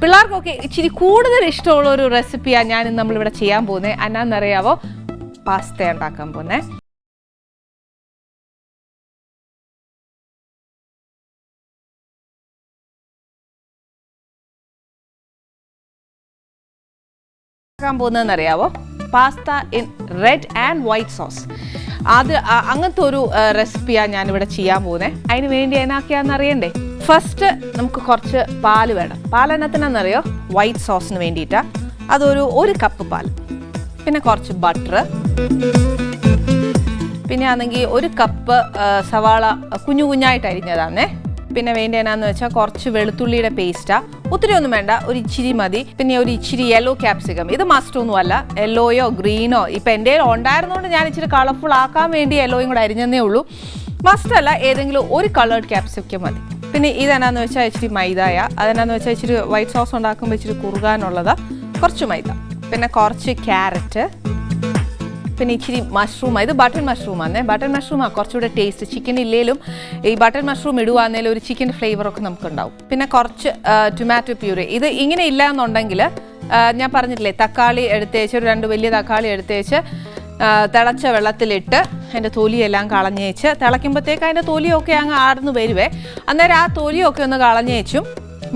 പിള്ളേർക്കൊക്കെ ഇച്ചിരി കൂടുതൽ ഇഷ്ടമുള്ള ഒരു റെസിപ്പിയാണ് ഞാൻ ഇന്ന് നമ്മളിവിടെ ചെയ്യാൻ പോകുന്നത്. എന്നാന്നറിയാവോ പാസ്ത ഉണ്ടാക്കാൻ പോകുന്നത് ഉണ്ടാക്കാൻ പോകുന്നതെന്ന് അറിയാവോ pasta in red and white sauce അത് അങ്ങനത്തെ ഒരു റെസിപ്പിയാണ് ഞാനിവിടെ ചെയ്യാൻ പോകുന്നത് അതിന് വേണ്ടി എന്നാക്കിയാന്ന് അറിയണ്ടേ ഫസ്റ്റ് നമുക്ക് കുറച്ച് പാൽ വേണം. പാൽ എന്നത്തിനാണെന്നറിയോ വൈറ്റ് സോസിന് വേണ്ടിയിട്ടാണ് അതൊരു ഒരു കപ്പ് പാൽ. പിന്നെ കുറച്ച് ബട്ടർ പിന്നെ ആണെങ്കിൽ ഒരു കപ്പ് സവാള കുഞ്ഞു കുഞ്ഞായിട്ട് അരിഞ്ഞതാണേ പിന്നെ വേണ്ട എന്നാന്ന് വെച്ചാൽ കുറച്ച് വെളുത്തുള്ളിയുടെ പേസ്റ്റാ ഒത്തിരി ഒന്നും വേണ്ട ഒരു ഇച്ചിരി മതി. പിന്നെ ഒരു ഇച്ചിരി യെല്ലോ ക്യാപ്സിക്കം ഇത് മസ്റ്റ് ഒന്നും അല്ല. യെല്ലോയോ ഗ്രീനോ ഇപ്പം എന്റെ ഉണ്ടായിരുന്നതുകൊണ്ട് ഞാൻ ഇച്ചിരി കളർഫുൾ ആക്കാൻ വേണ്ടി യെല്ലോയും കൂടെ അരിഞ്ഞതേ ഉള്ളൂ. മസ്റ്റ് അല്ല ഏതെങ്കിലും ഒരു കളേർഡ് ക്യാപ്സിക്കം മതി. പിന്നെ ഇതെന്നാന്ന് വെച്ചാൽ ഇച്ചിരി മൈദായ. അതെന്നാന്ന് വെച്ചാൽ ഇച്ചിരി വൈറ്റ് സോസ് ഉണ്ടാക്കുമ്പോൾ ഇച്ചിരി കുറുകാനുള്ളതാ കുറച്ച് മൈദ. പിന്നെ കുറച്ച് ക്യാരറ്റ് പിന്നെ ഇച്ചിരി മഷ്റൂം ഇത് ബട്ടൺ ആണ് ബട്ടൺ മഷ്റൂമാണ് കുറച്ചുകൂടെ ടേസ്റ്റ് ചിക്കൻ ഇല്ലേലും ഈ ബട്ടൺ മഷ്റൂം ഇടുവാന്നേലും ഒരു ചിക്കൻ ഫ്ലേവർ ഒക്കെ നമുക്ക് ഉണ്ടാവും പിന്നെ കുറച്ച് ടൊമാറ്റോ പ്യൂരി ഇത് ഇങ്ങനെ ഇല്ല എന്നുണ്ടെങ്കിൽ ഞാൻ പറഞ്ഞിട്ടില്ലേ തക്കാളി എടുത്തേച്ച് ഒരു രണ്ട് വലിയ തക്കാളി എടുത്തേച്ച് തിളച്ച വെള്ളത്തിലിട്ട് അതിന്റെ തൊലിയെല്ലാം കളഞ്ഞേച്ച് തിളയ്ക്കുമ്പോഴത്തേക്ക് അതിന്റെ തൊലിയൊക്കെ അങ്ങ് ആർന്ന് വരുവേ. അന്നേരം ആ തൊലിയൊക്കെ ഒന്ന് കളഞ്ഞേച്ചും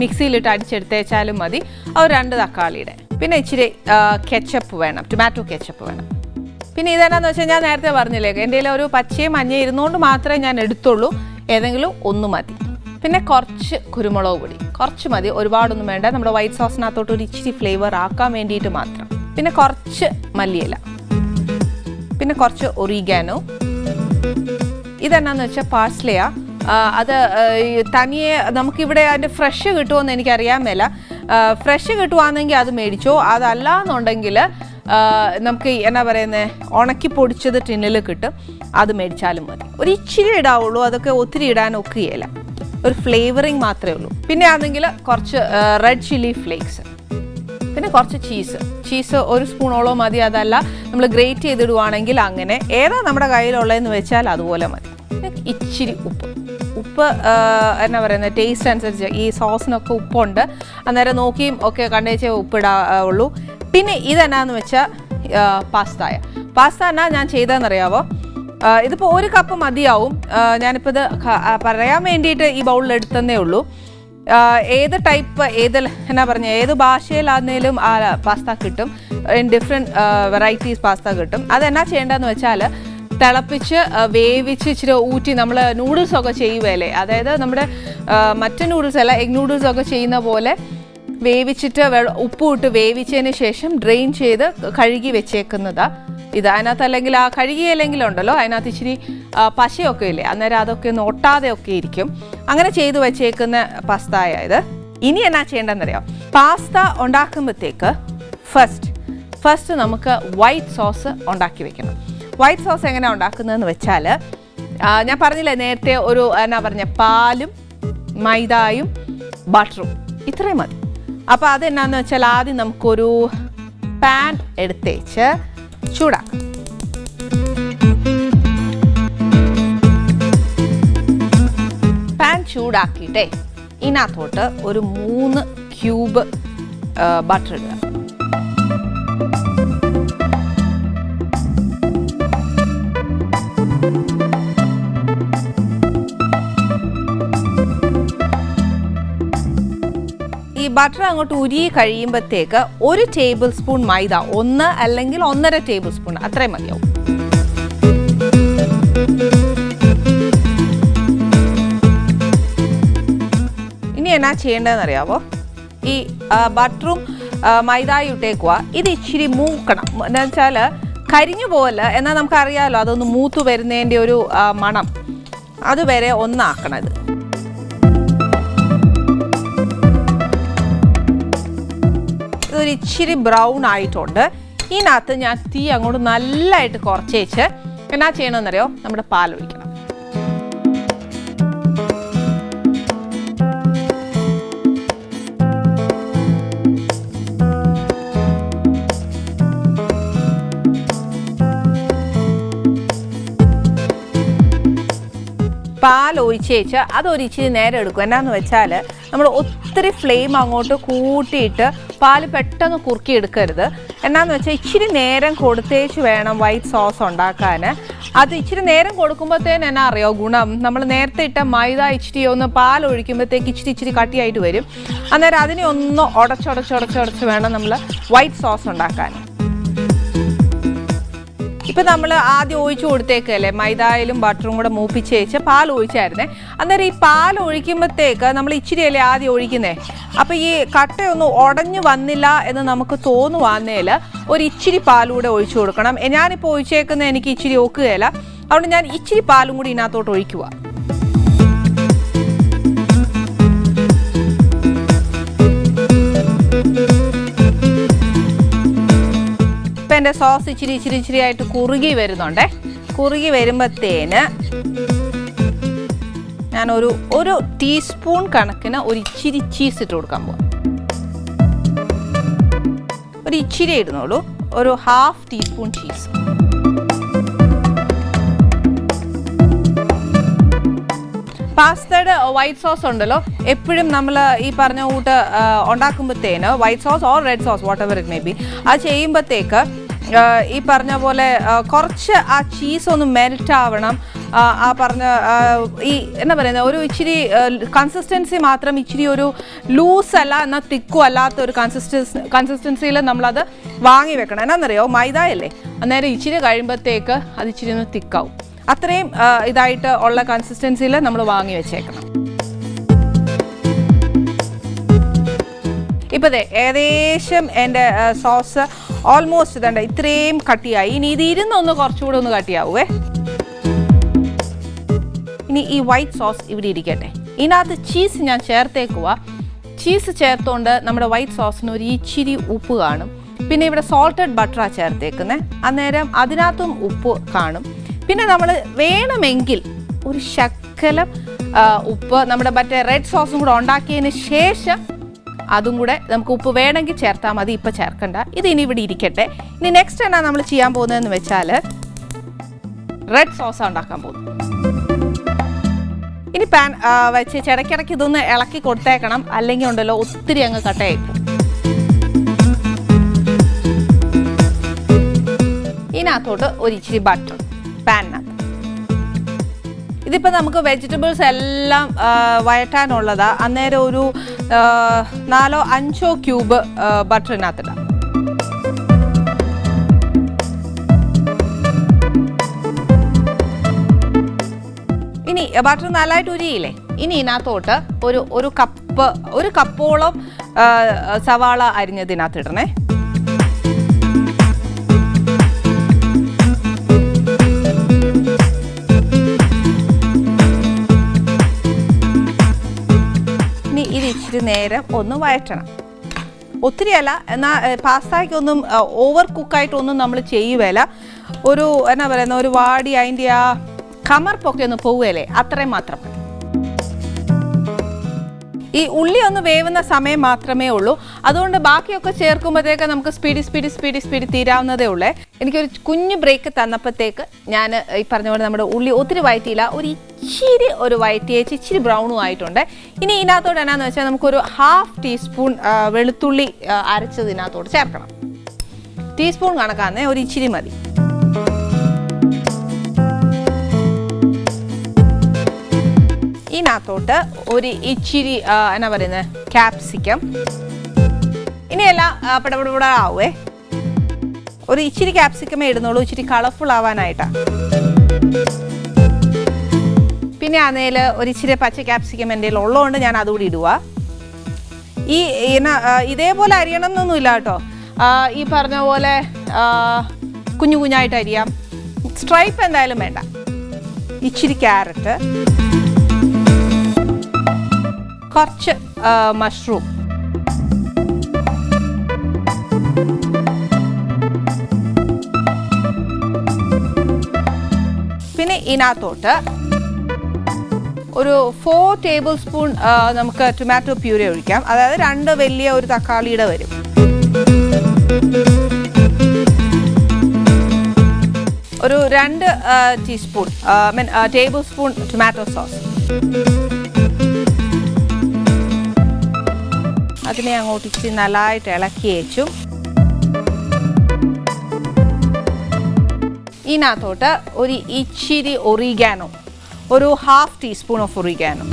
മിക്സിയിലിട്ട് അടിച്ചെടുത്തേച്ചാലും മതി. ഒരു രണ്ട് തക്കാളിയുടെ. പിന്നെ ഇച്ചിരി കെച്ചപ്പ് വേണം ടൊമാറ്റോ കെച്ചപ്പ് വേണം. പിന്നെ ഇതെന്നാന്ന് വെച്ചാൽ ഞാൻ നേരത്തെ പറഞ്ഞില്ലേ എന്റെ ഒരു പച്ചയും മഞ്ഞയും ഇരുന്നുകൊണ്ട് മാത്രമേ ഞാൻ എടുത്തുള്ളൂ. ഏതെങ്കിലും ഒന്ന് മതി. പിന്നെ കുറച്ച് കുരുമുളക് പൊടി. കുറച്ച് മതി ഒരുപാടൊന്നും വേണ്ട. നമ്മുടെ വൈറ്റ് സോസിനകത്തോട്ട് ഒരു ഇച്ചിരി ഫ്ലേവർ ആക്കാൻ വേണ്ടിയിട്ട് മാത്രം. പിന്നെ കുറച്ച് മല്ലിയില. പിന്നെ കുറച്ച് ഒറിഗാനോ. ഇതെന്നാന്ന് വെച്ചാൽ പാഴ്സ്ലയാ അത് തനിയെ നമുക്കിവിടെ അതിന്റെ ഫ്രഷ് കിട്ടുമെന്ന് എനിക്കറിയാൻ മേല. ഫ്രഷ് കിട്ടുവാണെങ്കിൽ അത് മേടിച്ചോ. അതല്ല എന്നുണ്ടെങ്കിൽ നമുക്ക് എന്നാ പറയുന്നത് ഉണക്കി പൊടിച്ചത് ടിന്നിൽ കിട്ടും. അത് മേടിച്ചാലും മതി. ഒരു ഇച്ചിരി ഇടാവുള്ളൂ. അതൊക്കെ ഒത്തിരി ഇടാൻ ഒക്കുകയില്ല. ഒരു ഫ്ലേവറിങ് മാത്രമേ ഉള്ളൂ. പിന്നെ ആണെങ്കിൽ കുറച്ച് റെഡ് ചില്ലി ഫ്ലേക്സ്. കുറച്ച് ചീസ്. ചീസ് ഒരു സ്പൂണോളോ മതി അതല്ല നമ്മൾ ഗ്രേറ്റ് ചെയ്തിടുവാണെങ്കിൽ അങ്ങനെ. ഏതാ നമ്മുടെ കയ്യിലുള്ളതെന്ന് വെച്ചാൽ അതുപോലെ മതി. ഇച്ചിരി ഉപ്പ്. ഉപ്പ് എന്നാ പറയുന്നത് ടേസ്റ്റ് അനുസരിച്ച്. ഈ സോസിനൊക്കെ ഉപ്പുണ്ട്. അന്നേരം നോക്കിയും ഒക്കെ കണ്ടേച്ചേ ഉപ്പിടാ ഉള്ളൂ. പിന്നെ ഇതെന്നാന്ന് വെച്ചാൽ പാസ്തായ പാസ്ത. എന്നാ ഞാൻ ചെയ്തതെന്നറിയാവോ? ഇതിപ്പോൾ ഒരു കപ്പ് മതിയാവും. ഞാനിപ്പോൾ ഇത് പറയാൻ വേണ്ടിയിട്ട് ഈ ബൗളിൽ എടുത്തതേ ഉള്ളൂ. ഏത് ടൈപ്പ് ഏത് എന്നാ പറഞ്ഞ ഏത് ഭാഷയിലാണെങ്കിലും ആ പാസ്ത കിട്ടും. ഡിഫറെന്റ് വെറൈറ്റീസ് പാസ്ത കിട്ടും. അതെന്നാ ചെയ്യേണ്ടതെന്ന് വെച്ചാൽ തിളപ്പിച്ച് വേവിച്ച് ഇച്ചിരി ഊറ്റി നമ്മൾ നൂഡിൽസ് ഒക്കെ ചെയ്യുവല്ലേ അതായത് നമ്മുടെ മറ്റു നൂഡിൽസ് അല്ല എഗ് നൂഡിൽസ് ഒക്കെ ചെയ്യുന്ന പോലെ വേവിച്ചിട്ട് ഉപ്പ് ഇട്ട് വേവിച്ചതിന് ശേഷം ഡ്രെയിൻ ചെയ്ത് കഴുകി വെച്ചേക്കുന്നതാ. ഇത് അതിനകത്ത് അല്ലെങ്കിൽ ആ കഴുകിയില്ലെങ്കിലും ഉണ്ടല്ലോ അതിനകത്ത് ഇച്ചിരി പശയൊക്കെ ഇല്ലേ അന്നേരം അതൊക്കെ ഒന്ന് ഒട്ടാതെ ഒക്കെ ഇരിക്കും. അങ്ങനെ ചെയ്തു വെച്ചേക്കുന്ന പസ്തായ ഇത്. ഇനി എന്നാ ചെയ്യേണ്ടതെന്നറിയാം? പാസ്ത ഉണ്ടാക്കുമ്പോഴത്തേക്ക് ഫസ്റ്റ് ഫസ്റ്റ് നമുക്ക് വൈറ്റ് സോസ് ഉണ്ടാക്കി വെക്കണം. വൈറ്റ് സോസ് എങ്ങനെയാണ് ഉണ്ടാക്കുന്നതെന്ന് വെച്ചാൽ ഞാൻ പറഞ്ഞില്ലേ നേരത്തെ ഒരു എന്നാ പറഞ്ഞ പാലും മൈദായും ബട്ടറും ഇത്രയും മതി. അപ്പോൾ അതെന്നാന്ന് വെച്ചാൽ ആദ്യം നമുക്കൊരു പാൻ എടുത്തേച്ച് ചൂടാക്കാം. പാൻ ചൂടാക്കിയിട്ടേ ഇതിനകത്തോട്ട് ഒരു മൂന്ന് ക്യൂബ് ബട്ടർ ഇടുക. ബട്ടർ അങ്ങോട്ട് ഉരുകി കഴിയുമ്പോഴത്തേക്ക് ഒരു ടേബിൾ സ്പൂൺ മൈദ ഒന്ന് അല്ലെങ്കിൽ ഒന്നര ടേബിൾ സ്പൂൺ അത്രയും മതിയാവും. ഇനി എന്നാ ചെയ്യേണ്ടതെന്ന് അറിയാവോ ഈ ബട്ടറും മൈദായും ഇട്ടേക്കുക ഇത് ഇച്ചിരി മൂക്കണം. എന്ന് വെച്ചാൽ കരിഞ്ഞു പോകല്ല എന്നാൽ നമുക്കറിയാമല്ലോ അതൊന്ന് മൂത്ത് വരുന്നതിന്റെ ഒരു മണം. അതുവരെ ഒന്നാക്കണം ഇത്. ഇതൊരു ഇച്ചിരി ബ്രൗൺ ആയിട്ടുണ്ട്. ഇതിനകത്ത് ഞാൻ തീ അങ്ങോട്ട് നല്ലതായിട്ട് കുറച്ചേച്ച്. എന്നാ ചെയ്യണമെന്നറിയോ? നമ്മുടെ പാലൊഴിക്കണം. പാൽ ഒഴിച്ചേച്ച് അതൊരു ഇച്ചിരി നേരം എടുക്കും. എന്നാന്ന് വെച്ചാൽ നമ്മൾ ഒത്തിരി ഫ്ലെയിം അങ്ങോട്ട് കൂട്ടിയിട്ട് പാൽ പെട്ടെന്ന് കുറുക്കി എടുക്കരുത് എന്നാന്ന് വെച്ചാൽ ഇച്ചിരി നേരം കൊടുത്തേച്ച് വേണം വൈറ്റ് സോസ് ഉണ്ടാക്കാൻ അത് ഇച്ചിരി നേരം കൊടുക്കുമ്പോഴത്തേന് എന്നാ അറിയോ ഗുണം? നമ്മൾ നേരത്തെ ഇട്ട മൈദ ഇച്ചിരി ഒന്ന് പാൽ ഒഴിക്കുമ്പോഴത്തേക്ക് ഇച്ചിരി ഇച്ചിരി കട്ടിയായിട്ട് വരും. അന്നേരം അതിനെ ഒന്ന് ഉടച്ചുടച്ചുടച്ചുടച്ച് വേണം നമ്മൾ വൈറ്റ് സോസ് ഉണ്ടാക്കാൻ ഇപ്പൊ നമ്മൾ ആദ്യം ഒഴിച്ചു കൊടുത്തേക്കല്ലേ? മൈദായിലും ബട്ടറും കൂടെ മൂപ്പിച്ച് വെച്ച് പാൽ ഒഴിച്ചായിരുന്നേ. അന്നേരം ഈ പാൽ ഒഴിക്കുമ്പോഴത്തേക്ക് നമ്മൾ ഇച്ചിരി അല്ലേ ആദ്യം ഒഴിക്കുന്നേ? അപ്പൊ ഈ കട്ടയൊന്നും ഉടഞ്ഞു വന്നില്ല എന്ന് നമുക്ക് തോന്നുവാന്നേൽ ഒരു ഇച്ചിരി പാലൂടെ ഒഴിച്ചു കൊടുക്കണം. ഞാനിപ്പോൾ ഒഴിച്ചേക്കുന്ന എനിക്ക് ഇച്ചിരി ഒക്കുകയില്ല. അതുകൊണ്ട് ഞാൻ ഇച്ചിരി പാലും കൂടി ഇതിനകത്തോട്ട് ഒഴിക്കുക ഇപ്പം എന്റെ സോസ് ഇച്ചിരി ഇച്ചിരി ഇച്ചിരി ആയിട്ട് കുറുകി വരുന്നുണ്ടേ. കുറുകി വരുമ്പോഴത്തേന് ഞാൻ ഒരു ടീസ്പൂൺ കണക്കിന് ഒരു ഇച്ചിരി ചീസ് ഇട്ട് കൊടുക്കാൻ പോവാം. ഒരു ഇച്ചിരി ഇടുന്നുള്ളൂ. ഒരു ഹാഫ് ടീസ്പൂൺ ചീസ്. പാസ്തയുടെ വൈറ്റ് സോസ് ഉണ്ടല്ലോ. എപ്പോഴും നമ്മൾ ഈ പറഞ്ഞ കൂട്ട് ഉണ്ടാക്കുമ്പോഴത്തേന് white sauce or red sauce whatever it may be അത് ചെയ്യുമ്പോഴത്തേക്ക് ഈ പറഞ്ഞ പോലെ കുറച്ച് ആ ചീസ് ഒന്ന് മെൽറ്റ് ആവണം. ആ, പറഞ്ഞ ഈ എന്താ പറയുന്നത് ഒരു ഇച്ചിരി കൺസിസ്റ്റൻസി മാത്രം ഇച്ചിരി ഒരു ലൂസ് അല്ല എന്നാൽ തിക്കും അല്ലാത്ത ഒരു കൺസിസ്റ്റൻസ് കൺസിസ്റ്റൻസിയിൽ നമ്മളത് വാങ്ങി വെക്കണം. എന്നാണെന്നറിയോ മൈദ അല്ലേ അന്നേരം ഇച്ചിരി കഴിയുമ്പോഴത്തേക്ക് അത് ഇച്ചിരി ഒന്ന് തിക്കാവും അത്രയും ഇതായിട്ട് ഉള്ള കൺസിസ്റ്റൻസിയിൽ നമ്മൾ വാങ്ങി വെച്ചേക്കണം. ഇപ്പൊ ദേ ഏകദേശം എന്റെ സോസ് ഓൾമോസ്റ്റ് ഇതണ്ട ഇത്രയും കട്ടിയായി. ഇനി ഇത് ഇരുന്നൊന്ന് കുറച്ചുകൂടെ ഒന്ന് കട്ടിയാവുവേ. ഇനി ഈ വൈറ്റ് സോസ് ഇവിടെ ഇരിക്കട്ടെ. ഇതിനകത്ത് ചീസ് ഞാൻ ചേർത്തേക്കുക ചീസ് ചേർത്തുകൊണ്ട് നമ്മുടെ വൈറ്റ് സോസിന് ഒരു ഇച്ചിരി ഉപ്പ് കാണും. പിന്നെ ഇവിടെ സോൾട്ടഡ് ബട്ടറാണ് ചേർത്തേക്കുന്നത് അന്നേരം അതിനകത്തും ഉപ്പ് കാണും. പിന്നെ നമ്മൾ വേണമെങ്കിൽ ഒരു ശക്കലം ഉപ്പ് നമ്മുടെ മറ്റേ റെഡ് സോസും കൂടെ ഉണ്ടാക്കിയതിന് ശേഷം അതും കൂടെ നമുക്ക് ഉപ്പ് വേണമെങ്കിൽ ചേർത്താൽ മതി ഇപ്പം ചേർക്കണ്ട. ഇത് ഇനി ഇവിടെ ഇരിക്കട്ടെ. ഇനി നെക്സ്റ്റ് എന്നാ നമ്മൾ ചെയ്യാൻ പോകുന്നതെന്ന് വെച്ചാൽ റെഡ് സോസ് ഉണ്ടാക്കാൻ പോകുന്നു ഇനി പാൻ വെച്ച് ചിടക്കിടയ്ക്ക് ഇതൊന്ന് ഇളക്കി കൊടുത്തേക്കണം. അല്ലെങ്കിൽ ഉണ്ടല്ലോ ഒത്തിരി അങ്ങ് കട്ടയായി പോകും. ഇതിനകത്തോട്ട് ഒരു ഇച്ചിരി ബട്ടർ പാനിനകത്ത് ഇതിപ്പോൾ നമുക്ക് വെജിറ്റബിൾസ് എല്ലാം വഴറ്റാനുള്ളതാ. അന്നേരം ഒരു നാലോ അഞ്ചോ ക്യൂബ് ബട്ടറിനകത്തിടാം ഇനി ബട്ടർ നാലായിട്ട് ഉരിയില്ലേ? ഇനി ഇതിനകത്തോട്ട് ഒരു ഒരു കപ്പ് ഒരു കപ്പോളം സവാള അരിഞ്ഞതിനകത്ത് ഇടണേ ഇച്ചിരി നേരം ഒന്ന് വഴറ്റണം. ഒത്തിരി അല്ല എന്നാൽ പാസ്തായ്ക്കൊന്നും ഓവർ കുക്കായിട്ടൊന്നും നമ്മൾ ചെയ്യുകയില്ല ഒരു എന്നാ പറയുന്ന ഒരു വാടി അതിന്റെ ആ കമർപ്പൊക്കെ ഒന്ന് പോവുകയല്ലേ അത്രയും മാത്രം മതി. ഈ ഉള്ളി ഒന്ന് വേവുന്ന സമയം മാത്രമേ ഉള്ളൂ. അതുകൊണ്ട് ബാക്കിയൊക്കെ ചേർക്കുമ്പോഴത്തേക്ക് നമുക്ക് സ്പീഡി സ്പീഡി സ്പീഡി സ്പീഡി തീരാവുന്നതേ ഉള്ളേ. എനിക്കൊരു കുഞ്ഞു ബ്രേക്ക് തന്നപ്പോഴത്തേക്ക് ഞാൻ ഈ പറഞ്ഞ പോലെ നമ്മുടെ ഉള്ളി ഒത്തിരി വയറ്റിയില്ല. ഒരു ഇച്ചിരി ഒരു വയറ്റിയേച്ച് ഇച്ചിരി ബ്രൗണും ആയിട്ടുണ്ട്. ഇനി ഇതിനകത്തോട് എന്നാന്ന് വെച്ചാൽ നമുക്കൊരു ഹാഫ് ടീസ്പൂൺ വെളുത്തുള്ളി അരച്ചത് ഇതിനകത്തോട് ചേർക്കണം. ടീസ്പൂൺ കണക്കാന്നേ ഒരു ഇച്ചിരി മതി. ഇതിനകത്തോട്ട് ഒരു ഇച്ചിരി എന്നാ പറയുന്നത് ക്യാപ്സിക്കം ഇനിയെല്ലാം പടപടപട ആവുമേ ഒരു ഇച്ചിരി ക്യാപ്സിക്കമേ ഇടുന്നുള്ളൂ ഇച്ചിരി കളർഫുൾ ആവാനായിട്ടാണ് പിന്നെ ആണെങ്കിൽ ഒരു ഇച്ചിരി പച്ച ക്യാപ്സിക്കം എന്റെ കയ്യിൽ ഉള്ളതുകൊണ്ട് ഞാൻ അതുകൂടി ഇടുക ഈ ഇതേപോലെ അരിയണം എന്നൊന്നുമില്ല കേട്ടോ ഈ പറഞ്ഞ പോലെ കുഞ്ഞു കുഞ്ഞായിട്ട് അരിയാം. സ്ട്രൈപ്പ് എന്തായാലും വേണ്ട. ഇച്ചിരി ക്യാരറ്റ് കുറച്ച് മഷ്റൂം പിന്നെ ഇതിനകത്തോട്ട് ഒരു ഫോർ ടേബിൾ സ്പൂൺ നമുക്ക് ടൊമാറ്റോ പ്യൂരി ഒഴിക്കാം. അതായത് രണ്ട് വലിയ ഒരു തക്കാളിയുടെ വരും. ഒരു രണ്ട് teaspoon mean tablespoon tomato sauce അതിനെ അങ്ങോട്ട് ഇച്ചിരി നല്ലതായിട്ട് ഇളക്കി വെച്ചു. ഇതിനകത്തോട്ട് ഒരു ഇച്ചിരി ഒറിഗാനോ ഒരു half teaspoon of oregano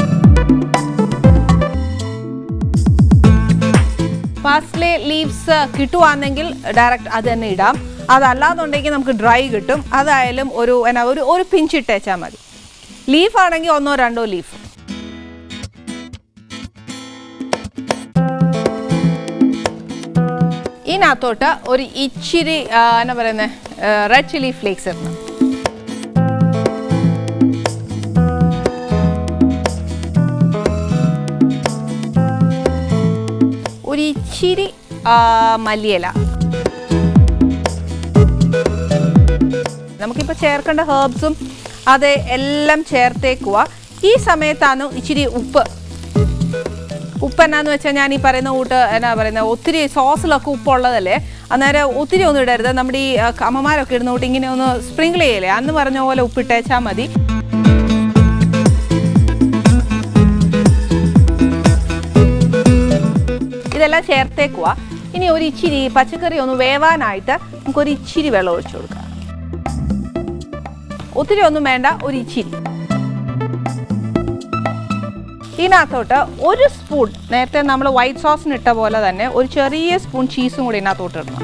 parsley leaves കിട്ടുവാണെങ്കിൽ ഡയറക്റ്റ് അത് തന്നെ ഇടാം. അതല്ലാന്നുണ്ടെങ്കിൽ നമുക്ക് ഡ്രൈ കിട്ടും. അതായാലും ഒരു എന്നാ ഒരു ഒരു പിഞ്ച് ഇട്ടേച്ചാൽ മതി. ലീഫ് ആണെങ്കിൽ ഒന്നോ രണ്ടോ ലീഫ് ഇതിനകത്തോട്ട് ഒരു ഇച്ചിരി എന്നാ പറയുന്നത് റെഡ് ചില്ലി ഫ്ലേക്സ് ഇടണം. ഒരു ഇച്ചിരി മല്ലിയില. നമുക്കിപ്പോൾ ചേർക്കേണ്ട ഹേർബ്സും അത് എല്ലാം ചേർത്തേക്കുക ഈ സമയത്താണ് ഇച്ചിരി ഉപ്പ് ഉപ്പ് എന്നാന്ന് വെച്ചാൽ ഞാൻ ഈ പറയുന്ന കൂട്ട് എന്നാ പറയുന്നത് ഒത്തിരി സോസിലൊക്കെ ഉപ്പുള്ളതല്ലേ? അന്നേരം ഒത്തിരി ഒന്നും ഇടരുത്. നമ്മുടെ ഈ അമ്മമാരൊക്കെ ഇടുന്ന കൂട്ട് ഇങ്ങനെ ഒന്ന് സ്പ്രിങ്കിൾ ചെയ്യല്ലേ? അന്ന് പറഞ്ഞ പോലെ ഉപ്പിട്ടേച്ചാൽ മതി. ഇതെല്ലാം ചേർത്തേക്കുക ഇനി ഒരു ഇച്ചിരി പച്ചക്കറി ഒന്ന് വേവാനായിട്ട് നമുക്കൊരു ഇച്ചിരി വെള്ളം ഒഴിച്ചു കൊടുക്കാം. ഒത്തിരി ഒന്നും വേണ്ട ഒരു ഇച്ചിരി. ഇതിനകത്തോട്ട് ഒരു സ്പൂൺ നേരത്തെ നമ്മൾ വൈറ്റ് സോസിന് ഇട്ട പോലെ തന്നെ ഒരു ചെറിയ സ്പൂൺ ചീസും കൂടി ഇതിനകത്തോട്ട് ഇടണം.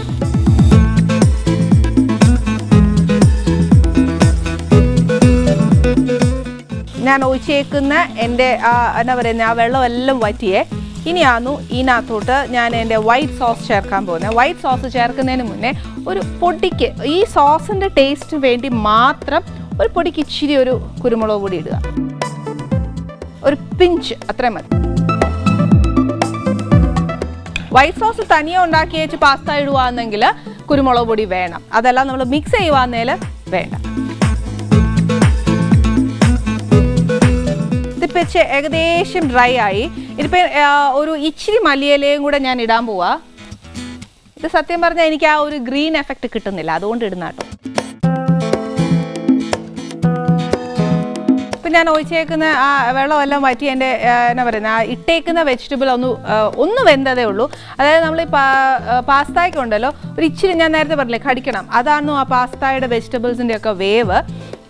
ഞാൻ ഒഴിച്ചേക്കുന്ന എന്റെ ആ എന്നാ പറയുന്നത് ആ വെള്ളമെല്ലാം വറ്റിയേ ഇനിയാന്നു ഇതിനകത്തോട്ട് ഞാൻ എന്റെ വൈറ്റ് സോസ് ചേർക്കാൻ പോകുന്നത്. വൈറ്റ് സോസ് ചേർക്കുന്നതിന് മുന്നേ ഒരു പൊടിക്ക് ഈ സോസിന്റെ ടേസ്റ്റിന് വേണ്ടി മാത്രം ഒരു പൊടിക്ക് ഇച്ചിരി ഒരു കുരുമുളക് പൊടി ഇടുക. ഒരു പിഞ്ച് അത്രയും മതി. വൈറ്റ് സോസ് തനിയെ ഉണ്ടാക്കി വെച്ച് പാസ്ത ഇടുവാണെങ്കിൽ കുരുമുളക് പൊടി വേണം. അതെല്ലാം നമ്മൾ മിക്സ് ചെയ്യുവാന്നേൽ വേണ്ട. ഇതിപ്പോൾ ഏകദേശം ഡ്രൈ ആയി. ഇതിപ്പോൾ ഒരു ഇച്ചിരി മല്ലിയിലയും കൂടെ ഞാൻ ഇടാൻ പോവാ. ഇത് സത്യം പറഞ്ഞാൽ എനിക്ക് ആ ഒരു ഗ്രീൻ എഫക്റ്റ് കിട്ടുന്നില്ല. അതുകൊണ്ട് ഇടുന്ന കേട്ടോ ഇപ്പം ഞാൻ ഒഴിച്ചേക്കുന്ന ആ വെള്ളമെല്ലാം വറ്റി എന്റെ എന്നാ പറയുന്നത് ആ ഇട്ടേക്കുന്ന വെജിറ്റബിൾ ഒന്ന് ഒന്ന് വെന്തതേ ഉള്ളൂ. അതായത് നമ്മൾ ഈ പാസ്തയ്ക്ക് ഉണ്ടല്ലോ ഒരു ഇച്ചിരി ഞാൻ നേരത്തെ പറഞ്ഞില്ലേ കടിക്കണം. അതാണ് ആ പാസ്തയുടെ വെജിറ്റബിൾസിന്റെ ഒക്കെ വേവ്.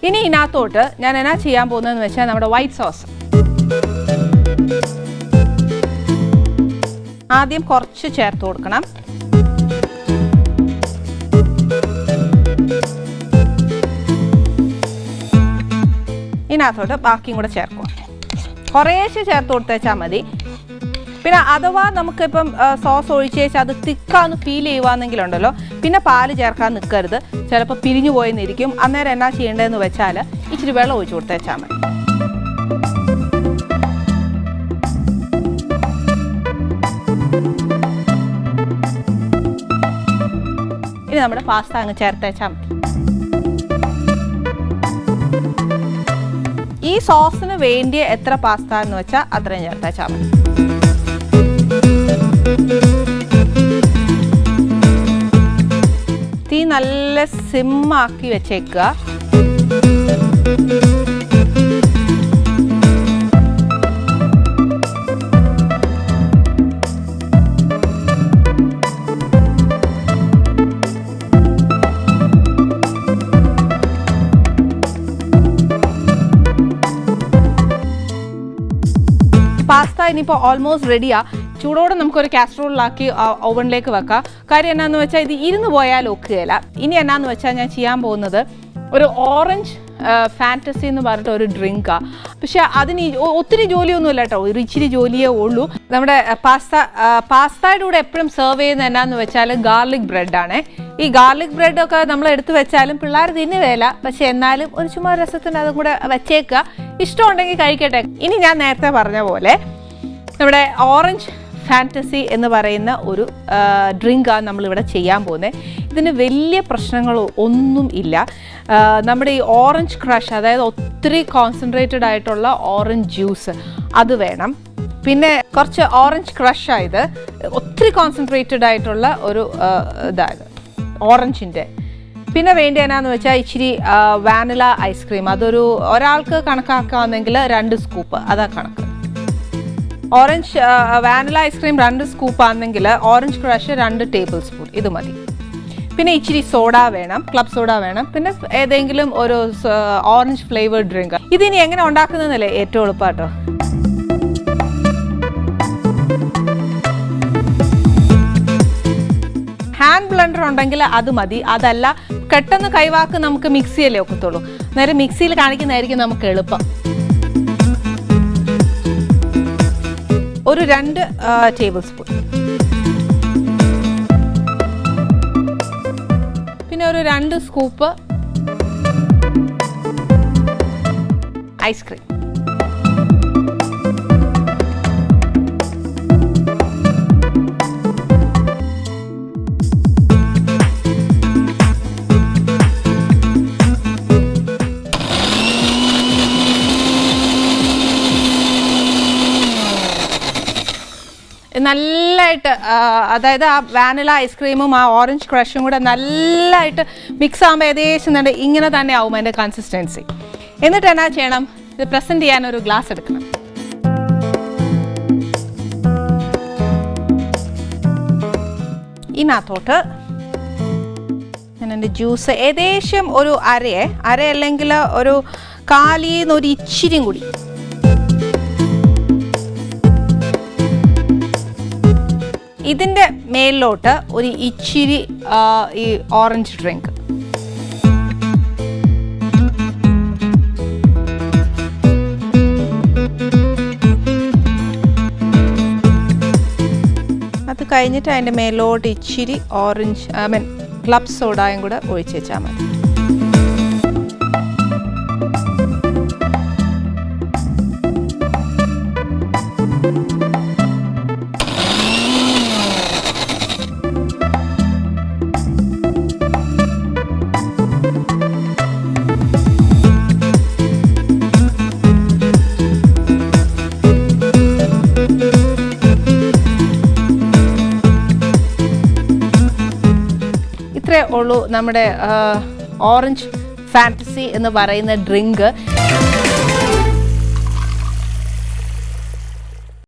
ഇനി ഇതിനകത്തോട്ട് ഞാൻ എന്നാ ചെയ്യാൻ പോകുന്നതെന്ന് വെച്ചാൽ നമ്മുടെ വൈറ്റ് സോസ് ആദ്യം കുറച്ച് ചേർത്ത് കൊടുക്കണം. ഇതിനകത്തോട്ട് ബാക്കിയും കൂടെ ചേർക്കുക കുറേശ്ശെ ചേർത്ത് കൊടുത്തേച്ചാൽ മതി. പിന്നെ അഥവാ നമുക്കിപ്പം സോസ് ഒഴിച്ച് വെച്ചാൽ അത് തിക്കാന്ന് ഫീൽ ചെയ്യുവാന്നെങ്കിലുണ്ടല്ലോ പിന്നെ പാൽ ചേർക്കാൻ നിൽക്കരുത് ചിലപ്പോൾ പിരിഞ്ഞു പോയെന്നിരിക്കും. അന്നേരം എന്നാ ചെയ്യേണ്ടതെന്ന് വെച്ചാൽ ഇച്ചിരി വെള്ളം ഒഴിച്ച് കൊടുത്തേച്ചാൽ മതി. ഇനി നമ്മുടെ പാസ്ത അങ്ങ് ചേർത്തേച്ചാൽ മതി. ഈ സോസിന് വേണ്ടിയ എത്ര പാസ്ത എന്ന് വെച്ചാൽ അത്രയും ചേർത്താൽ മതി. തീ നല്ല സിമ്മാക്കി വെച്ചേക്കുക. ഇനിയിപ്പോൾ ഓൾമോസ്റ്റ് റെഡിയാ ചൂടോടെ നമുക്കൊരു കാസ്ട്രോളിലാക്കി ഓവനിലേക്ക് വെക്കാം. കാര്യം എന്നാന്ന് വെച്ചാൽ ഇത് ഇരുന്ന് പോയാൽ ഒക്കുകയില്ല. ഇനി എന്നാന്ന് വെച്ചാൽ ഞാൻ ചെയ്യാൻ പോകുന്നത് ഒരു ഓറഞ്ച് ഫാന്റസി എന്ന് പറഞ്ഞിട്ട് ഒരു ഡ്രിങ്കാണ് പക്ഷെ അതിന് ഒത്തിരി ജോലിയൊന്നും ഒത്തിരി ജോലിയൊന്നുമില്ല കേട്ടോ. ഒരു ഇച്ചിരി ജോലിയേ ഉള്ളൂ. നമ്മുടെ പാസ്ത പാസ്തയുടെ കൂടെ എപ്പോഴും സെർവ് ചെയ്യുന്ന എന്നാന്ന് വെച്ചാൽ ഗാർലിക് ബ്രെഡാണ് ഈ ഗാർലിക് ബ്രെഡൊക്കെ നമ്മൾ എടുത്തു വെച്ചാലും പിള്ളേർ തിന്നുകയില്ല. പക്ഷെ എന്നാലും ഒരു ചുമ്മാ രസത്തിന് അതും കൂടെ വെച്ചേക്കുക. ഇഷ്ടമുണ്ടെങ്കിൽ കഴിക്കട്ടെ. ഇനി ഞാൻ നേരത്തെ പറഞ്ഞ പോലെ നമ്മുടെ ഓറഞ്ച് ഫാന്റസി എന്ന് പറയുന്ന ഒരു ഡ്രിങ്കാണ് നമ്മളിവിടെ ചെയ്യാൻ പോകുന്നത്. ഇതിന് വലിയ പ്രശ്നങ്ങളോ ഒന്നും ഇല്ല. നമ്മുടെ ഈ ഓറഞ്ച് ക്രഷ് അതായത് ഒത്തിരി കോൺസെൻട്രേറ്റഡ് ആയിട്ടുള്ള ഓറഞ്ച് ജ്യൂസ് അത് വേണം. പിന്നെ കുറച്ച് ഓറഞ്ച് ക്രഷ് ആയത് ഒത്തിരി കോൺസെൻട്രേറ്റഡ് ആയിട്ടുള്ള ഒരു ഇതായത് ഓറഞ്ചിന്റെ പിന്നെ വേണ്ടി എന്നാന്ന് വെച്ചാൽ ഇച്ചിരി വാനില ഐസ്ക്രീം അതൊരു ഒരാൾക്ക് കണക്കാക്കാമെങ്കിൽ രണ്ട് സ്കൂപ്പ് അതാ കണക്ക്. ഓറഞ്ച് വാനില ഐസ്ക്രീം രണ്ട് സ്കൂപ്പ് ആണെങ്കിൽ ഓറഞ്ച് ക്രഷ് രണ്ട് ടേബിൾ സ്പൂൺ ഇത് മതി. പിന്നെ ഇച്ചിരി സോഡ വേണം ക്ലബ് സോഡ വേണം. പിന്നെ ഏതെങ്കിലും ഒരു ഓറഞ്ച് ഫ്ലേവേർഡ് ഡ്രിങ്ക് ഇതിനി എങ്ങനെ ഉണ്ടാക്കുന്നതല്ലേ ഏറ്റവും എളുപ്പമാട്ടോ ഹാൻഡ് ബ്ലെൻഡർ ഉണ്ടെങ്കിൽ അത് മതി. അതല്ല പെട്ടെന്ന് കൈവാക്ക് നമുക്ക് മിക്സിയല്ലേ ഒക്കത്തുള്ളൂ. നേരെ മിക്സിയിൽ കാണിക്കുന്നതായിരിക്കും നമുക്ക് എളുപ്പം. ഒരു രണ്ട് ടേബിൾ സ്പൂൺ പിന്നെ ഒരു രണ്ട് സ്കൂപ്പ് ഐസ്ക്രീം. നല്ലതായിട്ട് അതായത് ആ വാനില ഐസ്ക്രീമും ആ ഓറഞ്ച് ക്രഷും കൂടെ നല്ലതായിട്ട് മിക്സ് ആകുമ്പോൾ ഏകദേശം നല്ല ഇങ്ങനെ തന്നെ ആവും അതിന്റെ കൺസിസ്റ്റൻസി എന്നിട്ട് എന്നാ ചെയ്യണം? ഇത് പ്രസന്റ് ചെയ്യാൻ ഒരു ഗ്ലാസ് എടുക്കണം. ഇതിനകത്തോട്ട് ഞാൻ എന്റെ ജ്യൂസ് ഏകദേശം ഒരു അരയെ അര അല്ലെങ്കിൽ ഒരു കാലിന്ന് ഒരു ഇച്ചിരിയും കൂടി. ഇതിന്റെ മേലിലോട്ട് ഒരു ഇച്ചിരി ഈ ഓറഞ്ച് ഡ്രിങ്ക് അത് കഴിഞ്ഞിട്ട് അതിന്റെ മേലോട്ട് ഇച്ചിരി ഓറഞ്ച് ഐ മീൻ ക്ലബ് സോഡായും കൂടെ ഒഴിച്ച് വെച്ചാൽ മതി. നമ്മുടെ ഓറഞ്ച് ഫാന്റസി എന്ന് പറയുന്ന ഡ്രിങ്ക്